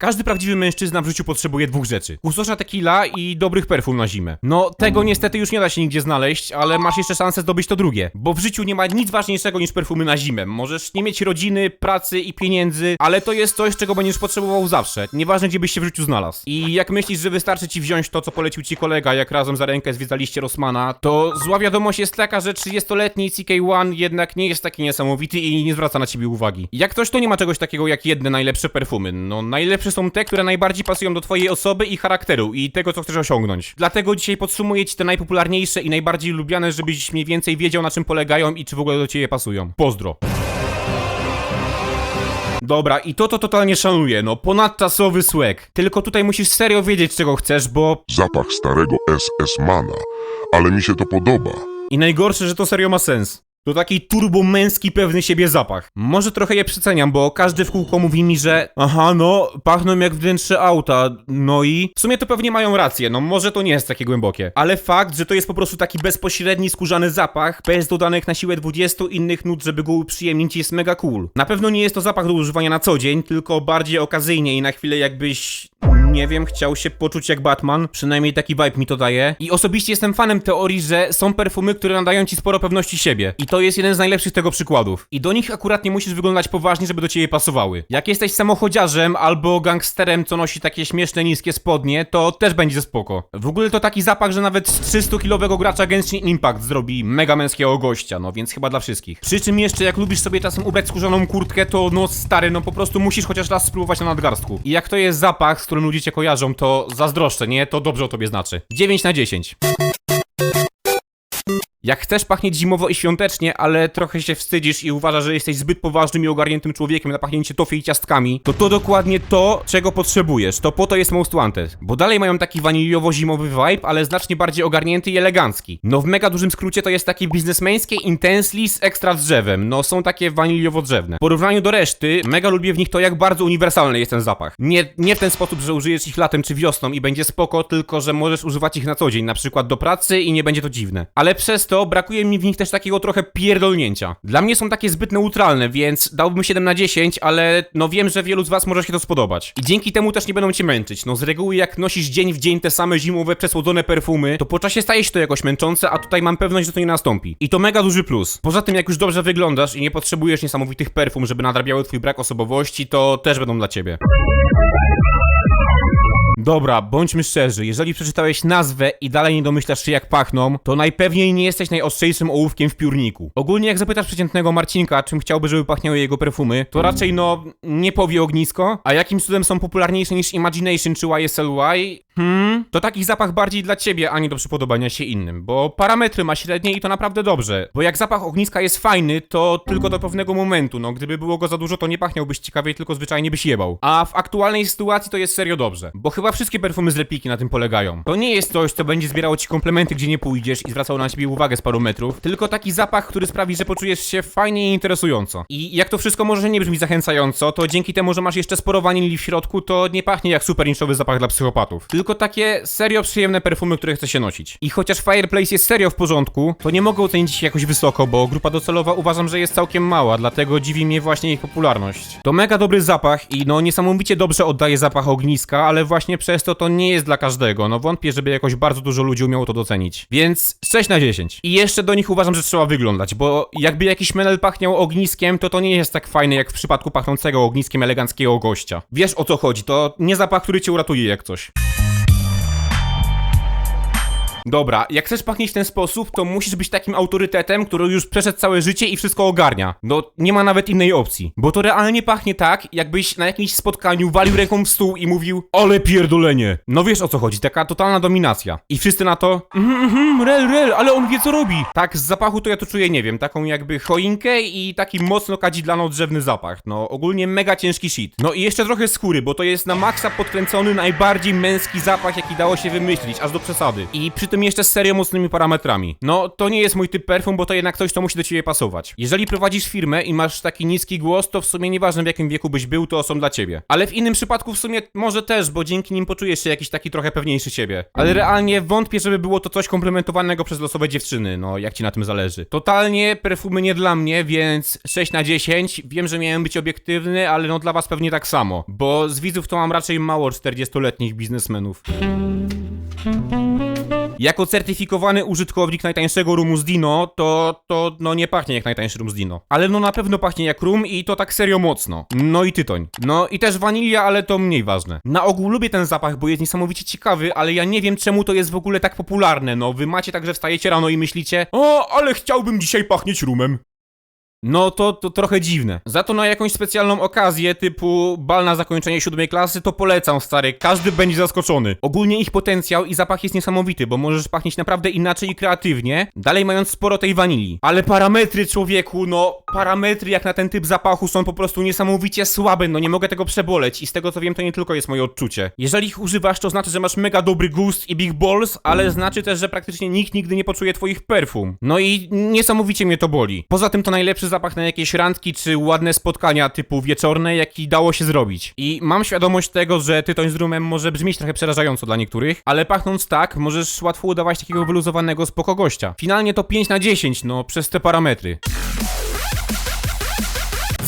Każdy prawdziwy mężczyzna w życiu potrzebuje dwóch rzeczy. Kusosza tequila i dobrych perfum na zimę. No, tego niestety już nie da się nigdzie znaleźć, ale masz jeszcze szansę zdobyć to drugie. Bo w życiu nie ma nic ważniejszego niż perfumy na zimę. Możesz nie mieć rodziny, pracy i pieniędzy, ale to jest coś, czego będziesz potrzebował zawsze. Nieważne, gdzie byś się w życiu znalazł. I jak myślisz, że wystarczy ci wziąć to, co polecił ci kolega, jak razem za rękę zwiedzaliście Rosmana, to zła wiadomość jest taka, że 30-letni CK1 jednak nie jest taki niesamowity i nie zwraca na ciebie uwagi. Jak ktoś, to nie ma czegoś takiego jak jedne najlepsze perfumy. No, najlepsze są te, które najbardziej pasują do twojej osoby i charakteru i tego, co chcesz osiągnąć. Dlatego dzisiaj podsumuję ci te najpopularniejsze i najbardziej lubiane, żebyś mniej więcej wiedział, na czym polegają i czy w ogóle do ciebie pasują. Pozdro. Dobra, i to to totalnie szanuję, no ponadczasowy swag. Tylko tutaj musisz serio wiedzieć, czego chcesz, bo... Zapach starego SS Mana, ale mi się to podoba. I najgorsze, że to serio ma sens. To taki turbomęski, pewny siebie zapach. Może trochę je przeceniam, bo każdy w kółko mówi mi, że aha, no, pachną jak wnętrze auta, no i... W sumie to pewnie mają rację, no może to nie jest takie głębokie. Ale fakt, że to jest po prostu taki bezpośredni, skórzany zapach, bez dodanych na siłę 20 innych nut, żeby go uprzyjemnić, jest mega cool. Na pewno nie jest to zapach do używania na co dzień, tylko bardziej okazyjnie i na chwilę jakbyś... Nie wiem, chciał się poczuć jak Batman, przynajmniej taki vibe mi to daje. I osobiście jestem fanem teorii, że są perfumy, które nadają ci sporo pewności siebie. I to jest jeden z najlepszych tego przykładów. I do nich akurat nie musisz wyglądać poważnie, żeby do ciebie pasowały. Jak jesteś samochodziarzem albo gangsterem, co nosi takie śmieszne, niskie spodnie, to też będzie spoko. W ogóle to taki zapach, że nawet z 300-kilowego gracza Genshin Impact zrobi mega męskiego gościa, no więc chyba dla wszystkich. Przy czym jeszcze, jak lubisz sobie czasem ubrać skórzaną kurtkę, to no stary, no po prostu musisz chociaż raz spróbować na nadgarstku. I jak to jest zapach, z którym ludzie cię kojarzą, to zazdroszczę, nie? To dobrze o tobie znaczy. 9 na 10. Jak chcesz pachnieć zimowo i świątecznie, ale trochę się wstydzisz i uważasz, że jesteś zbyt poważnym i ogarniętym człowiekiem na pachnięcie tofie i ciastkami, to to dokładnie to, czego potrzebujesz. To po to jest Most Wanted. Bo dalej mają taki waniliowo-zimowy vibe, ale znacznie bardziej ogarnięty i elegancki. No w mega dużym skrócie to jest takie biznesmeńskie intensely z ekstra drzewem. No są takie waniliowo-drzewne. W porównaniu do reszty, mega lubię w nich to, jak bardzo uniwersalny jest ten zapach. Nie, nie w ten sposób, że użyjesz ich latem czy wiosną i będzie spoko, tylko że możesz używać ich na co dzień, na przykład do pracy i nie będzie to dziwne. Ale przez to brakuje mi w nich też takiego trochę pierdolnięcia. Dla mnie są takie zbyt neutralne, więc dałbym 7 na 10, ale no wiem, że wielu z was może się to spodobać. I dzięki temu też nie będą cię męczyć. No z reguły jak nosisz dzień w dzień te same zimowe, przesłodzone perfumy, to po czasie staje się to jakoś męczące, a tutaj mam pewność, że to nie nastąpi. I to mega duży plus. Poza tym jak już dobrze wyglądasz i nie potrzebujesz niesamowitych perfum, żeby nadrabiały twój brak osobowości, to też będą dla ciebie. Dobra, bądźmy szczerzy, jeżeli przeczytałeś nazwę i dalej nie domyślasz się jak pachną, to najpewniej nie jesteś najostrzejszym ołówkiem w piórniku. Ogólnie jak zapytasz przeciętnego Marcinka, czym chciałby, żeby pachniały jego perfumy, to raczej no, nie powie ognisko, a jakim cudem są popularniejsze niż Imagination czy YSLY? Hmm, to taki zapach bardziej dla ciebie, a nie do przypodobania się innym, bo parametry ma średnie i to naprawdę dobrze. Bo jak zapach ogniska jest fajny, to tylko do pewnego momentu, no gdyby było go za dużo, to nie pachniałbyś ciekawiej, tylko zwyczajnie byś jebał. A w aktualnej sytuacji to jest serio dobrze, bo chyba wszystkie perfumy z repiki na tym polegają. To nie jest coś, co będzie zbierało ci komplementy, gdzie nie pójdziesz i zwracało na ciebie uwagę z paru metrów, tylko taki zapach, który sprawi, że poczujesz się fajnie i interesująco. I jak to wszystko może nie brzmi zachęcająco, to dzięki temu, że masz jeszcze sporo wanilii w środku, to nie pachnie jak super niszowy zapach dla psychopatów. Tylko takie serio przyjemne perfumy, które chce się nosić. I chociaż Fireplace jest serio w porządku, to nie mogę ocenić ich jakoś wysoko, bo grupa docelowa uważam, że jest całkiem mała, dlatego dziwi mnie właśnie ich popularność. To mega dobry zapach i no niesamowicie dobrze oddaje zapach ogniska, ale właśnie przez to to nie jest dla każdego. No wątpię, żeby jakoś bardzo dużo ludzi umiało to docenić. Więc 6 na 10. I jeszcze do nich uważam, że trzeba wyglądać, bo jakby jakiś menel pachniał ogniskiem, to to nie jest tak fajne jak w przypadku pachnącego ogniskiem eleganckiego gościa. Wiesz o co chodzi, to nie zapach, który cię uratuje jak coś. Dobra, jak chcesz pachnieć w ten sposób, to musisz być takim autorytetem, który już przeszedł całe życie i wszystko ogarnia. No, nie ma nawet innej opcji. Bo to realnie pachnie tak, jakbyś na jakimś spotkaniu walił ręką w stół i mówił Ale pierdolenie! No wiesz o co chodzi, taka totalna dominacja. I wszyscy na to Mhm, mhm, rel, rel, ale on wie co robi. Tak, z zapachu to ja to czuję, nie wiem, taką jakby choinkę i taki mocno kadzidlano-drzewny zapach. No, ogólnie mega ciężki shit. No i jeszcze trochę skóry, bo to jest na maksa podkręcony, najbardziej męski zapach, jaki dało się wymyślić, aż do przesady. I przy tym tym jeszcze z serio mocnymi parametrami. No, to nie jest mój typ perfum, bo to jednak coś, co musi do ciebie pasować. Jeżeli prowadzisz firmę i masz taki niski głos, to w sumie nieważne w jakim wieku byś był, to są dla ciebie. Ale w innym przypadku w sumie może też, bo dzięki nim poczujesz się jakiś taki trochę pewniejszy siebie. Ale realnie wątpię, żeby było to coś komplementowanego przez losowe dziewczyny, no jak ci na tym zależy. Totalnie perfumy nie dla mnie, więc 6 na 10. Wiem, że miałem być obiektywny, ale no dla was pewnie tak samo. Bo z widzów to mam raczej mało 40-letnich biznesmenów. Jako certyfikowany użytkownik najtańszego rumu z Dino, to, to no nie pachnie jak najtańszy rum z Dino. Ale no na pewno pachnie jak rum i to tak serio mocno. No i tytoń. No i też wanilia, ale to mniej ważne. Na ogół lubię ten zapach, bo jest niesamowicie ciekawy, ale ja nie wiem czemu to jest w ogóle tak popularne. No wy macie tak, że wstajecie rano i myślicie O, ale chciałbym dzisiaj pachnieć rumem. No to, to trochę dziwne. Za to na jakąś specjalną okazję, typu bal na zakończenie siódmej klasy, to polecam, stary. Każdy będzie zaskoczony. Ogólnie ich potencjał i zapach jest niesamowity, bo możesz pachnieć naprawdę inaczej i kreatywnie, dalej mając sporo tej wanilii. Ale parametry, człowieku, no, parametry jak na ten typ zapachu są po prostu niesamowicie słabe, no nie mogę tego przeboleć i z tego co wiem, to nie tylko jest moje odczucie. Jeżeli ich używasz, to znaczy, że masz mega dobry gust i big balls, ale znaczy też, że praktycznie nikt nigdy nie poczuje twoich perfum. No i niesamowicie mnie to boli. Poza tym to najlepszy zapach na jakieś randki czy ładne spotkania typu wieczorne, jaki dało się zrobić. I mam świadomość tego, że tytoń z rumem może brzmieć trochę przerażająco dla niektórych, ale pachnąc tak, możesz łatwo udawać takiego wyluzowanego spoko gościa. Finalnie to 5 na 10, no, przez te parametry.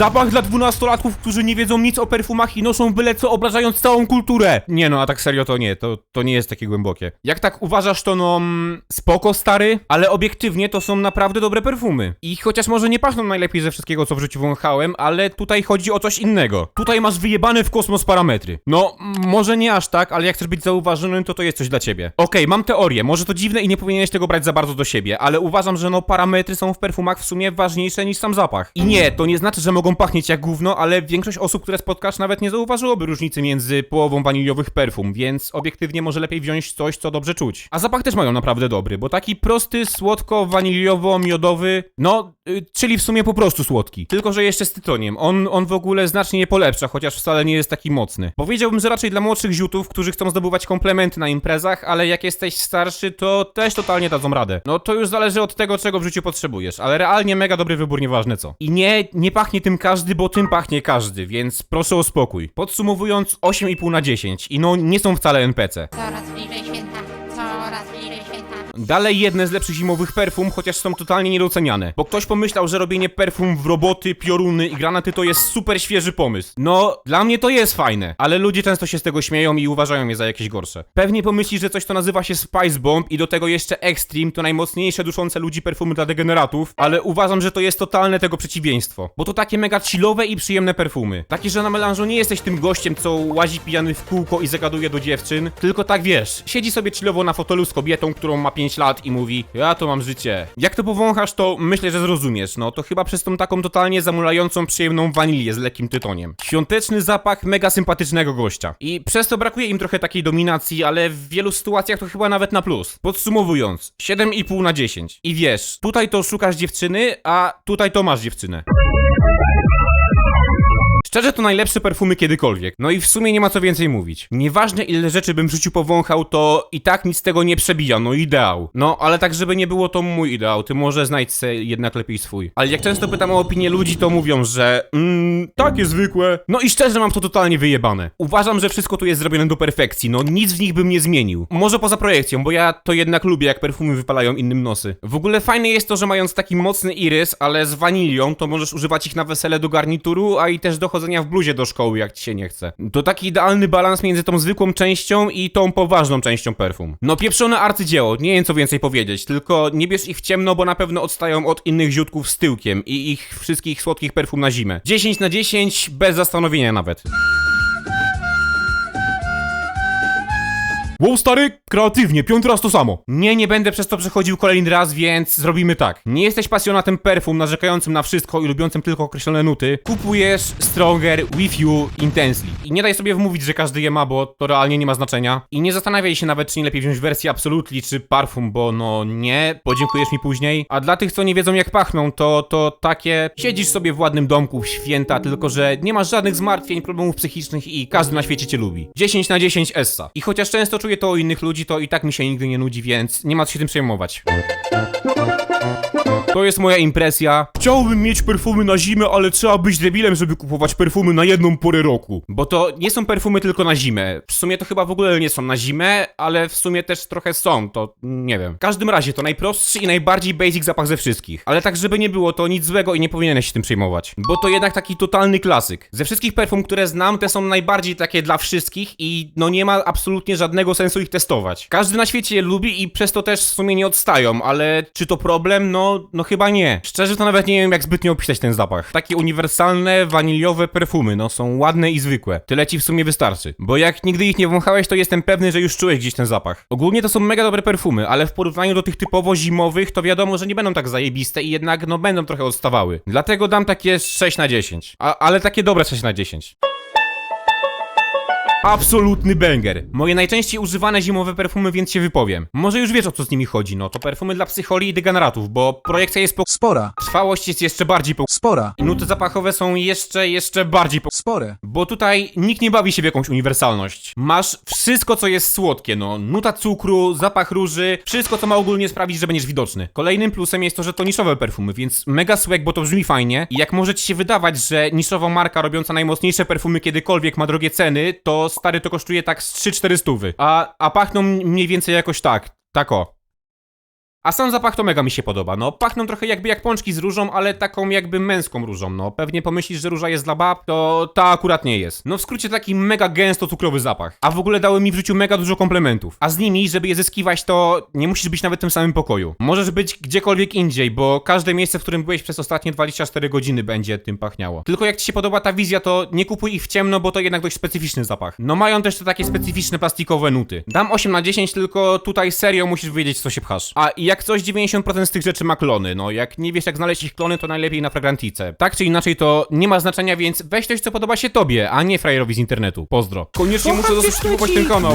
Zapach dla dwunastolatków, którzy nie wiedzą nic o perfumach i noszą byle co obrażając całą kulturę. Nie no, a tak serio to nie, to, to nie jest takie głębokie. Jak tak uważasz, to no, mm, spoko stary, ale obiektywnie to są naprawdę dobre perfumy. I chociaż może nie pachną najlepiej ze wszystkiego, co w życiu wąchałem, ale tutaj chodzi o coś innego. Tutaj masz wyjebane w kosmos parametry. No, może nie aż tak, ale jak chcesz być zauważonym, to to jest coś dla ciebie. Okej, mam teorię, może to dziwne i nie powinieneś tego brać za bardzo do siebie, ale uważam, że no parametry są w perfumach w sumie ważniejsze niż sam zapach. I nie, to nie znaczy, że mogą pachnieć jak gówno, ale większość osób, które spotkasz, nawet nie zauważyłoby różnicy między połową waniliowych perfum, więc obiektywnie może lepiej wziąć coś, co dobrze czuć. A zapach też mają naprawdę dobry, bo taki prosty, słodko-waniliowo-miodowy, no, y, czyli w sumie po prostu słodki. Tylko, że jeszcze z tytoniem. On, on w ogóle znacznie je polepsza, chociaż wcale nie jest taki mocny. Powiedziałbym, że raczej dla młodszych ziutów, którzy chcą zdobywać komplementy na imprezach, ale jak jesteś starszy, to też totalnie dadzą radę. No to już zależy od tego, czego w życiu potrzebujesz, ale realnie mega dobry wybór, nieważne co. I nie, nie pachnie tym każdy, bo tym pachnie każdy, więc proszę o spokój. Podsumowując, 8,5 na 10 i no nie są wcale NPC. Coraz bliżej Dalej jedne z lepszych zimowych perfum, chociaż są totalnie niedoceniane. Bo ktoś pomyślał, że robienie perfum w roboty, pioruny i granaty to jest super świeży pomysł. No, dla mnie to jest fajne, ale ludzie często się z tego śmieją i uważają je za jakieś gorsze. Pewnie pomyślisz, że coś to nazywa się Spice Bomb i do tego jeszcze Extreme to najmocniejsze duszące ludzi perfumy dla degeneratów, ale uważam, że to jest totalne tego przeciwieństwo. Bo to takie mega chillowe i przyjemne perfumy. Takie, że na melanżu nie jesteś tym gościem, co łazi pijany w kółko i zagaduje do dziewczyn, tylko tak wiesz, siedzi sobie chillowo na fotelu z kobietą, którą ma 5 lat i mówi ja to mam życie. Jak to powąchasz, to myślę, że zrozumiesz, no to chyba przez tą taką totalnie zamulającą, przyjemną wanilię z lekkim tytoniem. Świąteczny zapach mega sympatycznego gościa. I przez to brakuje im trochę takiej dominacji, ale w wielu sytuacjach to chyba nawet na plus. Podsumowując, 7,5 na 10. I wiesz, tutaj to szukasz dziewczyny, a tutaj to masz dziewczynę. Szczerze to najlepsze perfumy kiedykolwiek. No i w sumie nie ma co więcej mówić. Nieważne ile rzeczy bym w życiu powąchał, to i tak nic z tego nie przebija, no ideał. No, ale tak żeby nie było to mój ideał, ty może znajdź se jednak lepiej swój. Ale jak często pytam o opinię ludzi, to mówią, że mmm, takie zwykłe. No i szczerze mam to totalnie wyjebane. Uważam, że wszystko tu jest zrobione do perfekcji, no nic w nich bym nie zmienił. Może poza projekcją, bo ja to jednak lubię, jak perfumy wypalają innym nosy. W ogóle fajne jest to, że mając taki mocny irys, ale z wanilią, to możesz używać ich na wesele do garnituru, a i też do chodzenia w bluzie do szkoły, jak ci się nie chce. To taki idealny balans między tą zwykłą częścią i tą poważną częścią perfum. No pieprzone arcydzieło, nie wiem co więcej powiedzieć, tylko nie bierz ich w ciemno, bo na pewno odstają od innych ziutków z tyłkiem i ich wszystkich słodkich perfum na zimę. 10 na 10, bez zastanowienia nawet. Wow, stary, kreatywnie, piąty raz to samo. Nie, nie będę przez to przechodził kolejny raz, więc zrobimy tak. Nie jesteś pasjonatem perfum, narzekającym na wszystko i lubiącym tylko określone nuty. Kupujesz Stronger With You Intensely. I nie daj sobie wmówić, że każdy je ma, bo to realnie nie ma znaczenia. I nie zastanawiaj się nawet, czy nie lepiej wziąć wersję Absolutely czy Parfum, bo no nie, podziękujesz mi później. A dla tych, co nie wiedzą jak pachną, to, to takie siedzisz sobie w ładnym domku w święta, tylko że nie masz żadnych zmartwień, problemów psychicznych i każdy na świecie cię lubi. 10 na 10 Essa. I chociaż często czuję czuję to innych ludzi, to i tak mi się nigdy nie nudzi, więc nie ma co się tym przejmować. To jest moja impresja. Chciałbym mieć perfumy na zimę, ale trzeba być debilem, żeby kupować perfumy na jedną porę roku. Bo to nie są perfumy tylko na zimę. W sumie to chyba w ogóle nie są na zimę, ale w sumie też trochę są, to nie wiem. W każdym razie to najprostszy i najbardziej basic zapach ze wszystkich. Ale tak żeby nie było, to nic złego i nie powinieneś się tym przejmować. Bo to jednak taki totalny klasyk. Ze wszystkich perfum, które znam, te są najbardziej takie dla wszystkich i no nie ma absolutnie żadnego sensu ich testować. Każdy na świecie je lubi i przez to też w sumie nie odstają, ale czy to problem? No, no chyba nie. Szczerze to nawet nie wiem jak zbytnio opisać ten zapach. Takie uniwersalne, waniliowe perfumy, no są ładne i zwykłe. Tyle ci w sumie wystarczy. Bo jak nigdy ich nie wąchałeś, to jestem pewny, że już czułeś gdzieś ten zapach. Ogólnie to są mega dobre perfumy, ale w porównaniu do tych typowo zimowych, to wiadomo, że nie będą tak zajebiste i jednak no będą trochę odstawały. Dlatego dam takie 6 na 10. A, ale takie dobre 6 na 10. Absolutny banger. Moje najczęściej używane zimowe perfumy, więc się wypowiem. Może już wiesz o co z nimi chodzi, no to perfumy dla psycholi i degeneratów, bo projekcja jest po... Spora, Trwałość jest jeszcze bardziej po... spora, I nuty zapachowe są jeszcze, jeszcze bardziej po... spore. Bo tutaj nikt nie bawi się w jakąś uniwersalność. Masz wszystko, co jest słodkie, no. Nuta cukru, zapach róży, wszystko, co ma ogólnie sprawić, że będziesz widoczny. Kolejnym plusem jest to, że to niszowe perfumy, więc mega swag, bo to brzmi fajnie. I jak może ci się wydawać, że niszowa marka robiąca najmocniejsze perfumy kiedykolwiek ma drogie ceny, to stary to kosztuje tak z 3-4 stówy. A, a pachną mniej więcej jakoś tak. Tak o. A sam zapach to mega mi się podoba, no. Pachną trochę jakby jak pączki z różą, ale taką jakby męską różą, no. Pewnie pomyślisz, że róża jest dla bab, to ta akurat nie jest. No w skrócie taki mega gęsto cukrowy zapach. A w ogóle dały mi w życiu mega dużo komplementów. A z nimi, żeby je zyskiwać, to nie musisz być nawet w tym samym pokoju. Możesz być gdziekolwiek indziej, bo każde miejsce, w którym byłeś przez ostatnie 24 godziny będzie tym pachniało. Tylko jak ci się podoba ta wizja, to nie kupuj ich w ciemno, bo to jednak dość specyficzny zapach. No mają też te takie specyficzne plastikowe nuty. Dam 8 na 10, tylko tutaj serio musisz wiedzieć, co się pchasz. A i jak coś 90% z tych rzeczy ma klony, no jak nie wiesz jak znaleźć ich klony, to najlepiej na fragrantice. Tak czy inaczej to nie ma znaczenia, więc weź coś, co podoba się tobie, a nie frajerowi z internetu. Pozdro. Koniecznie muszę zasubskrybować ten kanał.